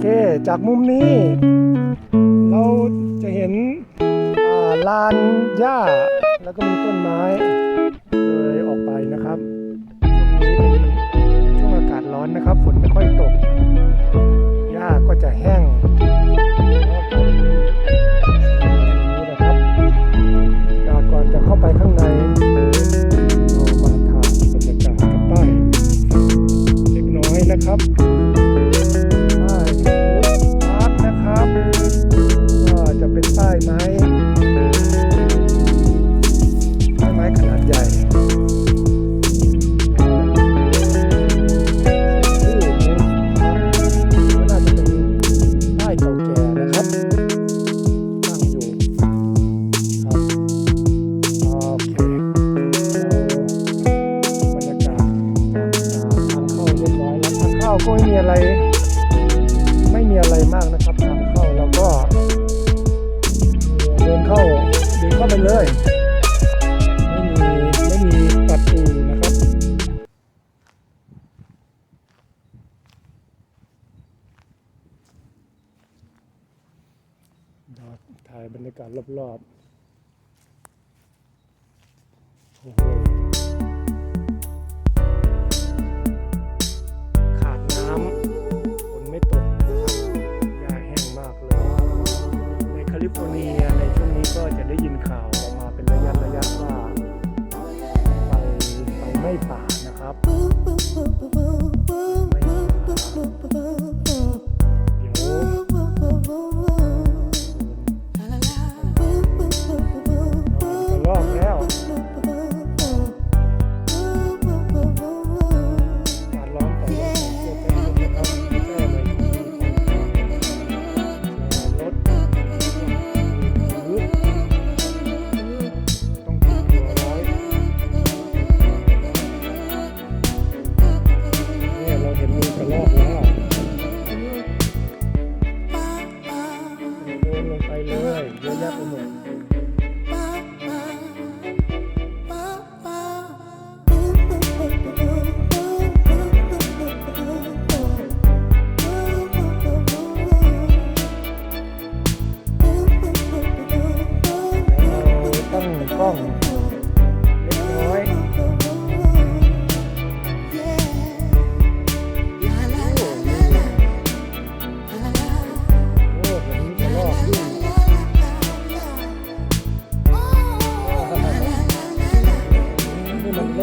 เคจากมุมนี้ เราจะเห็นลานหญ้าแล้วก็มีต้นไม้เลยออกไปนะครับ ช่วงนี้เป็นช่วงอากาศร้อนนะครับ ฝนไม่ค่อยตกหญ้าก็จะแห้ง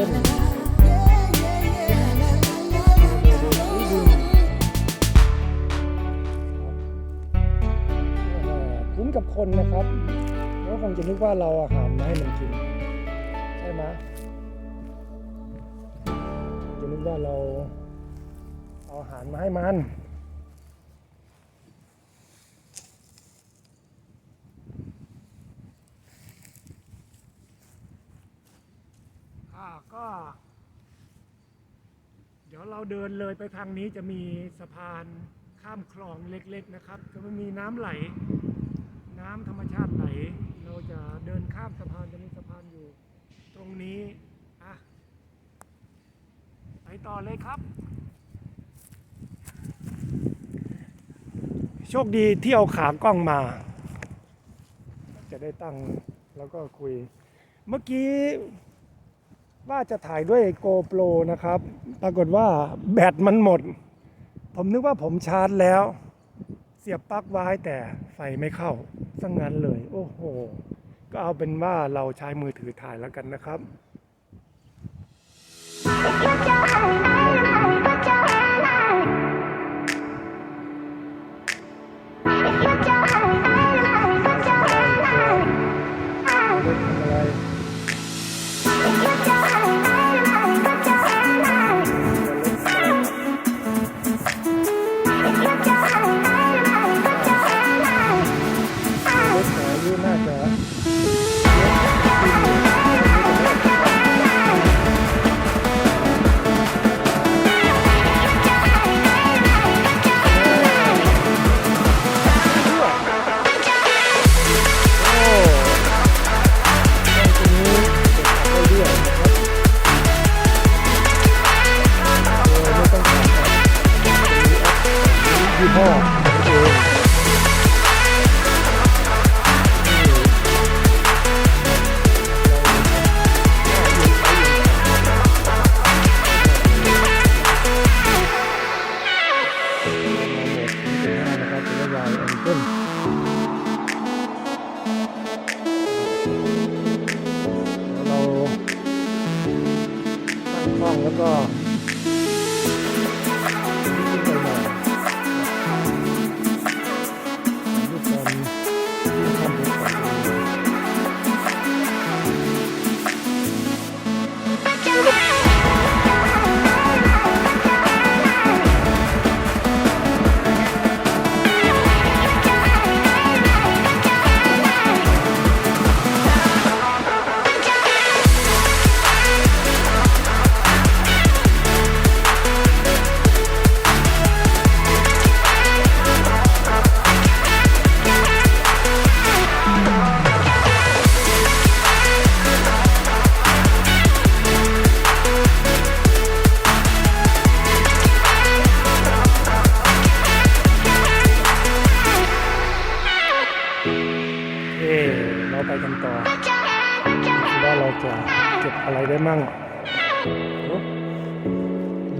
ล่นคุ้นกับคนนะครับแล้วคงจะนึกว่าเราอาหารมาให้มันกิน ใช่ไหมจะนึกว่าเราเอาอาหารมาให้มัน อ่า ก็เดี๋ยวเราเดินเลยไปทางนี้จะมีสะพานข้ามคลองเล็ก ๆนะครับ จะไม่มีน้ำไหล น้ำธรรมชาติไหล เราจะเดินข้ามสะพานจะมีสะพานอยู่ ตรงนี้อะไปต่อเลยครับ โชคดีที่เอาขากล้องมา จะได้ตั้งแล้วก็คุย เมื่อกี้ ว่าจะถ่ายด้วย GoPro นะครับ ปรากฏว่าแบตมันหมด ผมนึกว่าผมชาร์จแล้ว เสียบปลั๊กไว้แต่ไฟไม่เข้าสังงั้นเลย โอ้โห ก็เอาเป็นว่าเราใช้มือถือถ่ายแล้วกันนะครับ ห้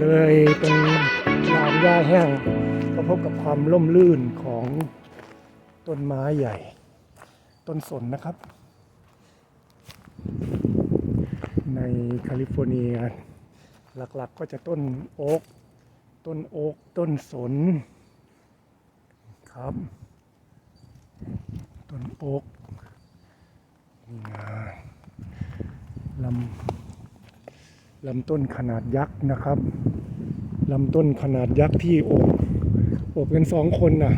เลยเป็นลานหญ้าแห้งก็พบกับความร่มรื่นของต้นไม้ใหญ่ ต้นสนนะครับ ในแคลิฟอร์เนีย หลักๆก็จะต้นโอ๊กต้นโอ๊กต้นสนครับ ต้นโอ๊กนี่นะลำ ลำต้นขนาดยักษ์นะครับลำต้นขนาดยักษ์ที่โอบโอบกันสองคนนะ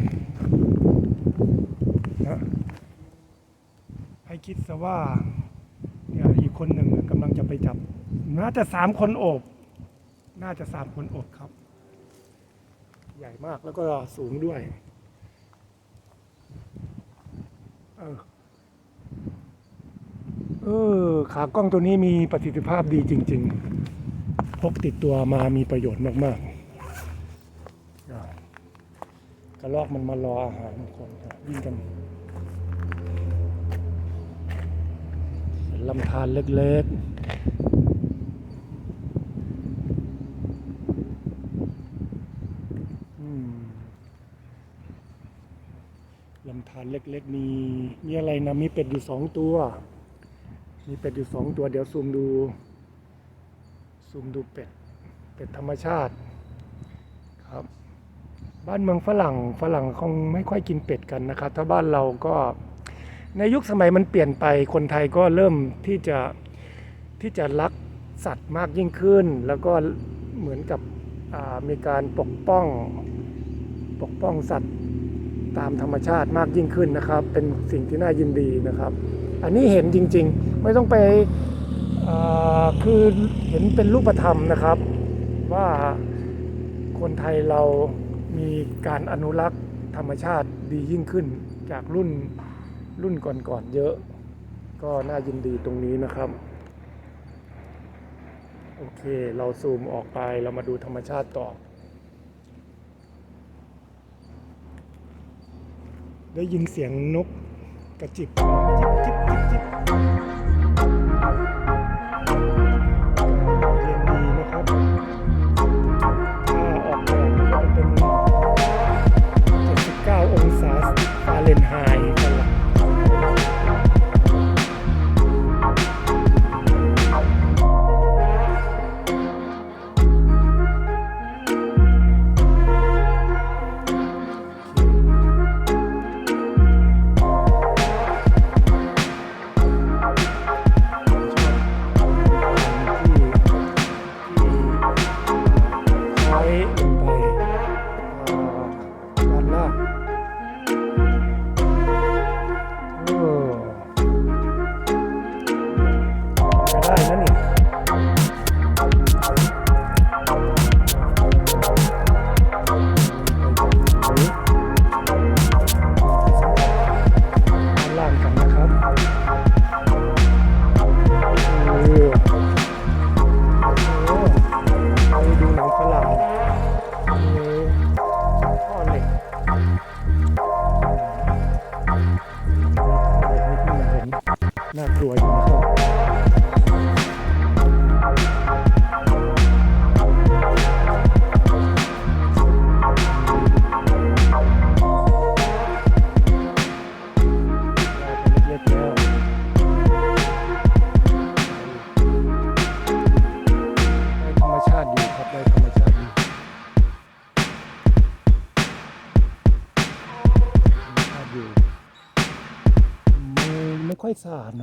นะให้คิดซะว่าเนี่ยอีกคนหนึ่งกำลังจะไปจับ น่าจะสามคนโอบ น่าจะสามคนโอบครับ ใหญ่มากแล้วก็สูงด้วย เออ เออ ขากล้องตัวนี้มีประสิทธิภาพดีจริง ๆ พกติดตัวมามีประโยชน์มากๆกระลอกมันมารออาหารคนครับวิ่งกันลำธารเล็กๆลำธารเล็กๆ มีมีอะไรนะมีเป็ดอยู่สองตัว มีเป็ดอยู่สองตัวเดี๋ยวซูมดูซูมดูเป็ด เป็ดธรรมชาติครับ บ้านเมืองฝรั่งฝรั่งคงไม่ค่อยกินเป็ดกันนะครับ ถ้าบ้านเราก็ในยุคสมัยมันเปลี่ยนไปคนไทยก็เริ่มที่จะที่จะรักสัตว์มากยิ่งขึ้น แล้วก็เหมือนกับมีการปกป้องปกป้องสัตว์ตามธรรมชาติมากยิ่งขึ้นนะครับ เป็นสิ่งที่น่ายินดีนะครับ อันนี้เห็นจริง ๆ ไม่ต้องไปคือเห็นเป็นรูปธรรมนะครับ ว่าคนไทยเรามีการอนุรักษ์ธรรมชาติดียิ่งขึ้นจากรุ่นรุ่นก่อนๆเยอะ ก็น่ายินดีตรงนี้นะครับ โอเคเราซูมออกไปเรามาดูธรรมชาติต่อ ได้ยินเสียงนกกระจิบจิบจิบจิบจิบ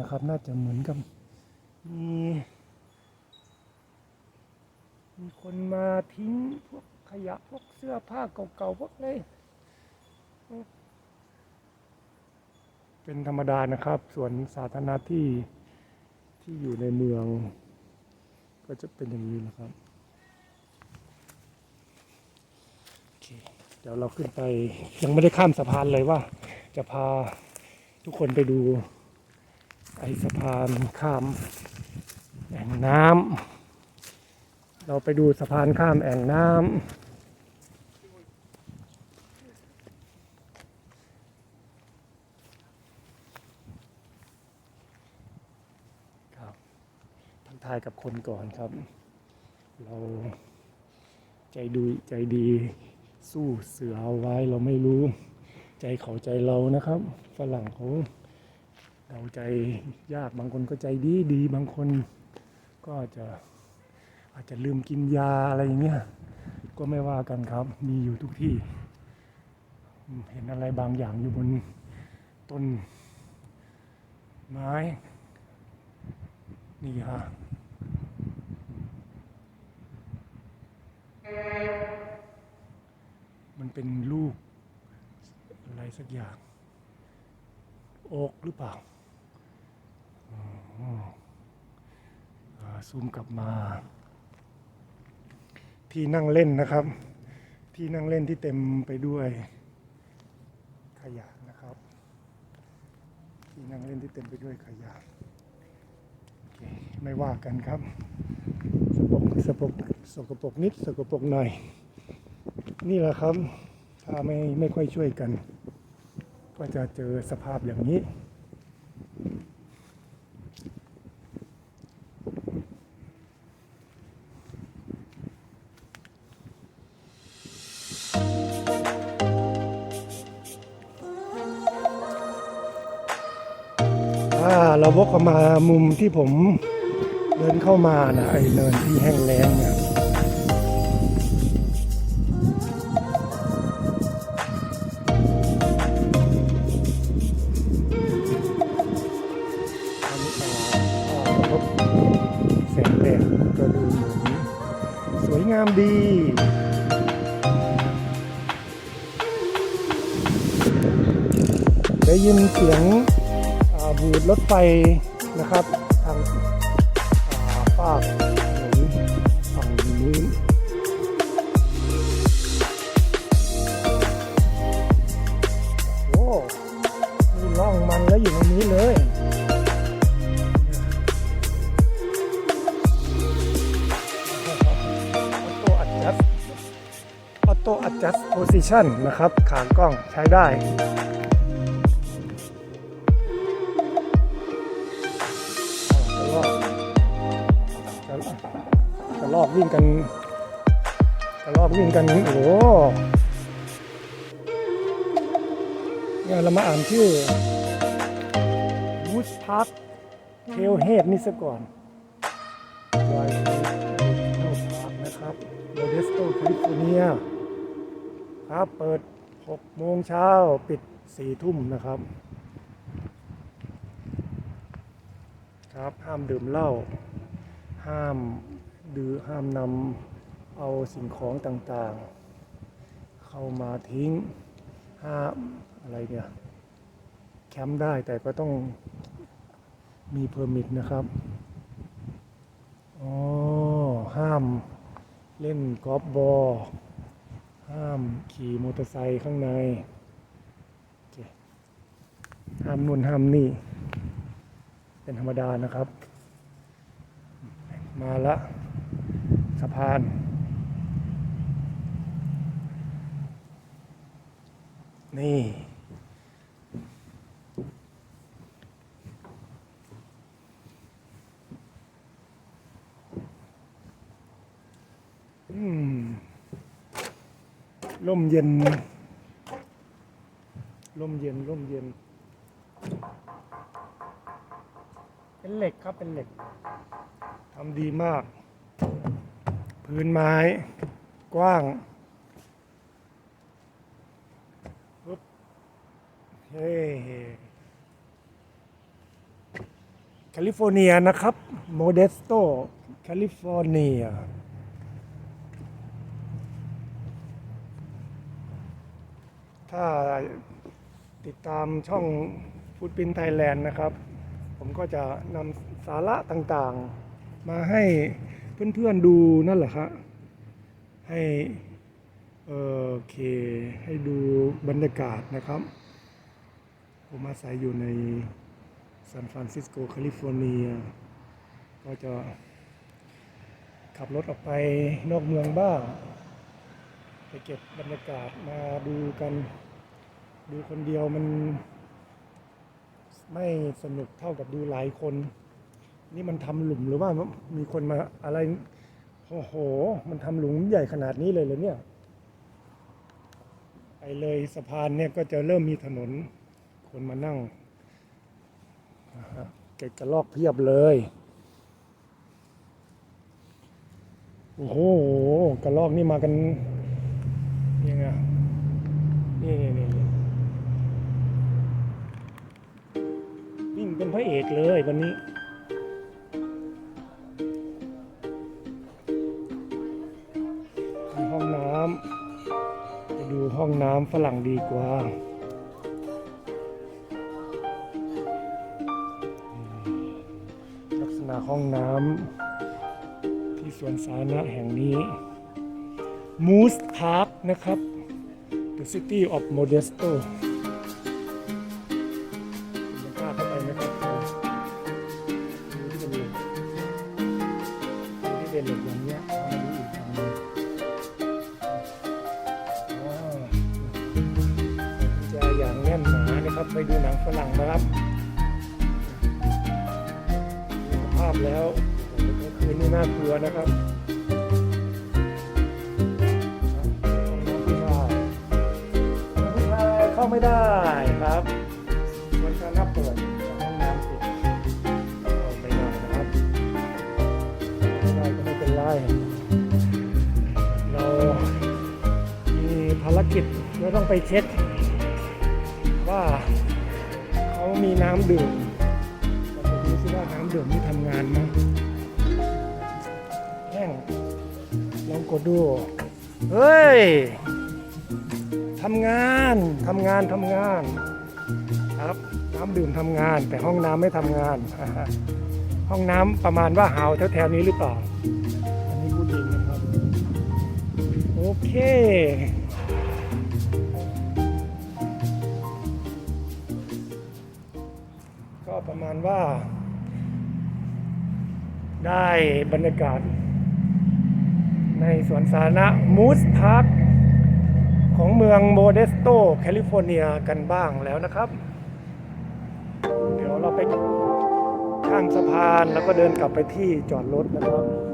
นะครับ น่าจะเหมือนกับมีมีคนมาทิ้งพวกขยะพวกเสื้อผ้าเก่าๆพวกนี้เป็นธรรมดานะครับส่วนสาธารณะที่ที่อยู่ในเมือง ก็จะเป็นอย่างนี้นะครับเเดี๋ยวเราขึ้นไปยังไม่ได้ข้ามสะพานเลยว่า จะพาทุกคนไปดู ไอสะพานข้ามแอ่งน้ำเราไปดูสะพานข้ามแอ่งน้ำครับทักทายกับคนก่อนครับ เราใจดูใจดีสู้เสือเอาไว้เราไม่รู้ ใจเขาใจเรานะครับ ฝรั่งเขา เราใจยากบางคนก็ใจดีดีบางคนก็จะอาจจะลืมกินยาอะไรอย่างเงี้ยก็ไม่ว่ากันครับ มีอยู่ทุกที่ เห็นอะไรบางอย่างอยู่บนต้นไม้ นี่ฮะมันเป็นลูกอะไรสักอย่าง โอกหรือเปล่า ซูมกลับมา ที่นั่งเล่นนะครับ ที่นั่งเล่นที่เต็มไปด้วยขยะนะครับ ที่นั่งเล่นที่เต็มไปด้วยขยะไม่ว่ากันครับ สกปรกสกปรกสกปรกนิดสกปรกหน่อย นี่แหละครับ ถ้าไม่ไม่ค่อยช่วยกัน ก็จะเจอสภาพอย่างนี้ วกกลับมามุมที่ผมเดินเข้ามานะไอ้เนินที่แห้งแล้งเนี่ยอันนี้อ่าอ่ากระทบแสงแดดก็ดูสวยงามดีได้ยินเสียง อ่าบูดรถไฟนะครับทางฝากถนนฝั่งนู้โอ้มีร่องมันแล้วอยู่ในนี้เลยออโต้อัดจัสออโต้อัดจัสโพซิชันนะครับขากล้องใช้ได้ อกวิ่งกันจะลอกวิ่งกันโอ้โหเนี่ยเรามาอ่านชื่อ w o o d Park Trailhead นี่ซะก่อน Wild Trail Park นะครับ Modesto California ครับเปิด 6 โมงเช้าปิด 4 ทุ่มนะครับ ครับห้ามดื่มเหล้าห้าม ดือห้ามนำเอาสิ่งของต่างๆ เข้ามาทิ้งห้ามอะไรเนี่ยแคมป์ได้แต่ก็ต้องมีเพอร์มิทนะครับอ๋อห้ามเล่นกอล์ฟบอลห้ามขี่มอเตอร์ไซค์ข้างใน ห้ามนู่นห้ามนี่ เป็นธรรมดานะครับ มาละ สะพาน นี่อืมร่มเย็น ร่มเย็น ร่มเย็น เป็นเหล็กครับ เป็นเหล็ก ทำดีมาก พื้นไม้กว้างปึ๊บเฮ้แคลิฟอร์เนียนะครับ โมเดสโตแคลิฟอร์เนียถ้าติดตามช่องฟูดปินไทยแลนด์นะครับ ผมก็จะนำสาระต่างๆ มาให้ เพื่อนๆดูนั่นแหละครับให้โอเคให้ดูบรรยากาศนะครับ ผมอาศัยอยู่ในซานฟรานซิสโกแคลิฟอร์เนีย ก็จะขับรถออกไปนอกเมืองบ้าง ไปเก็บบรรยากาศมาดูกัน ดูคนเดียวมันไม่สนุกเท่ากับดูหลายคน นี่มันทำหลุมหรือว่ามีคนมาอะไรโอ้โห มันทำหลุมใหญ่ขนาดนี้เลยเหรอเนี่ยไปเลยสะพานเนี่ยก็จะเริ่มมีถนน คนมานั่งเก็บกระลอกเพียบเลยโอ้โหกระลอกนี่มากันยังไงนี่นี่นี่นี่วิ่งเป็นพระเอกเลยวันนี้ ห้องน้ำฝรั่งดีกว่าลักษณะห้องน้ำที่สวนสาธารณะแห่งนี้ Moose Park นะครับ The City of Modesto เรเรามีภารกิจเราต้องไปเช็ค ว่าเขามีน้ำดื่มเราจะดูซิว่าน้ำดื่มนี่ทำงานไหมแห้งลองกดดู เฮ้ยทำงานทำงานทำงานครับน้ำดื่มทำงาน แต่ห้องน้ำไม่ทำงาน ห้องน้ำประมาณว่าหาวแถวๆนี้หรือเปล่า เค ก็ประมาณว่า ได้บรรยากาศ ในสวนสาธารณะมูสพาร์คของเมืองโมเดสโต แคลิฟอร์เนียกันบ้างแล้วนะครับ เดี๋ยวเราไปข้ามสะพานแล้วก็เดินกลับไปที่จอดรถนะครับ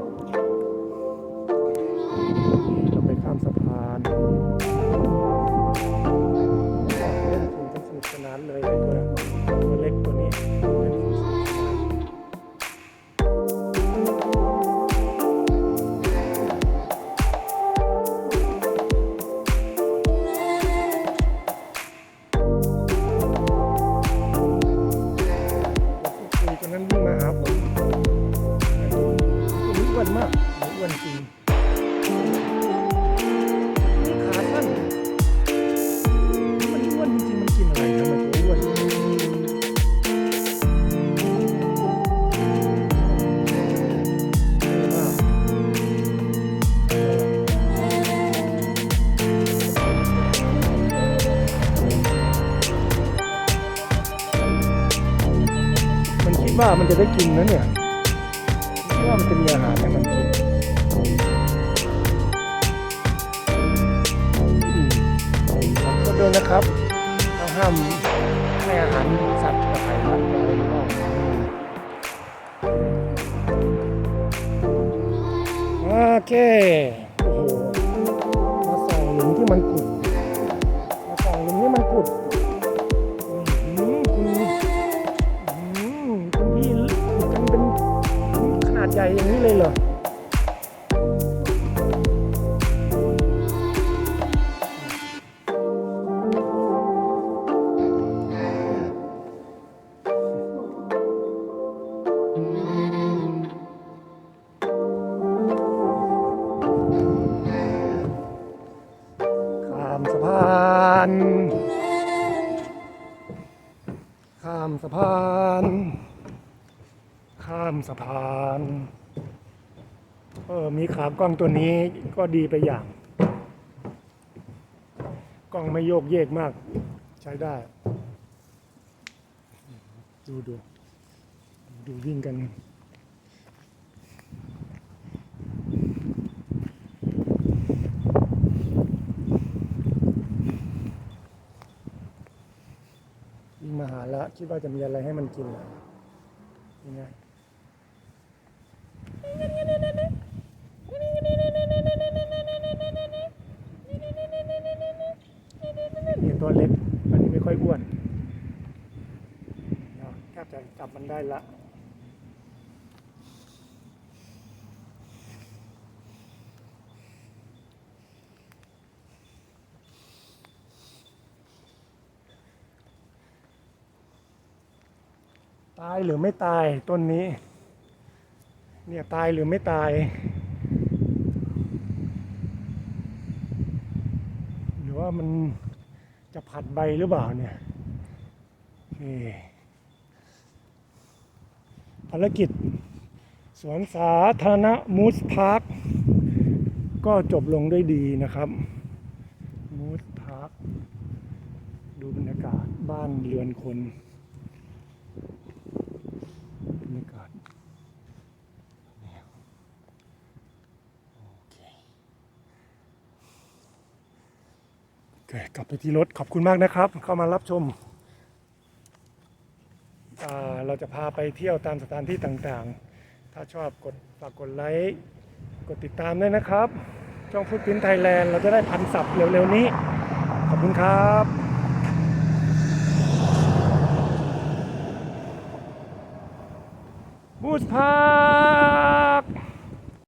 จะได้กินนะเนี่ยว่ามันจะมีอาหารให้มันกินขอโทษด้วยนะครับเราห้ามให้อาหารสัตว์กับไข่รัดอะไรหรือเปล่าโอเค โอ้โหมาส่องหลุมที่มันขุด หญ่อย่างนี้เลยเหรอข้ามสะพาน ข้ามสะพานเออมีขากล้องตัวนี้ก็ดีไปอย่าง กล้องไม่โยกเยกมาก ใช้ได้ ดูดู ดูวิ่งกันวิ่งมาหาล้วคิดว่าจะมีอะไรให้มันกินเหรอยังไง นี่ตัวเล็กอันนี้ไม่ค่อยอ้วนแทบจะจับมันได้ละตายหรือไม่ตายต้นนี้ เนี่ยตายหรือไม่ตายหรือว่ามันจะผัดใบหรือเปล่าเนี่ยภารกิจ สวนสาธารณะมูสพาร์คก็จบลงด้วยดีนะครับมูสพาร์คดูบรรยากาศบ้านเรือนคน บรรยากาศเนี่ยโอเคโอเคกลับไปที่รถขอบคุณมากนะครับ เข้ามารับชม เราจะพาไปเที่ยวตามสถานที่ต่างๆ ถ้าชอบกดฝากกดไลค์กดติดตามด้วยนะครับ ช่องฟุตพินไทยแลนด์เราจะได้พันสับเร็วๆนี้ ขอบคุณครับบูสพา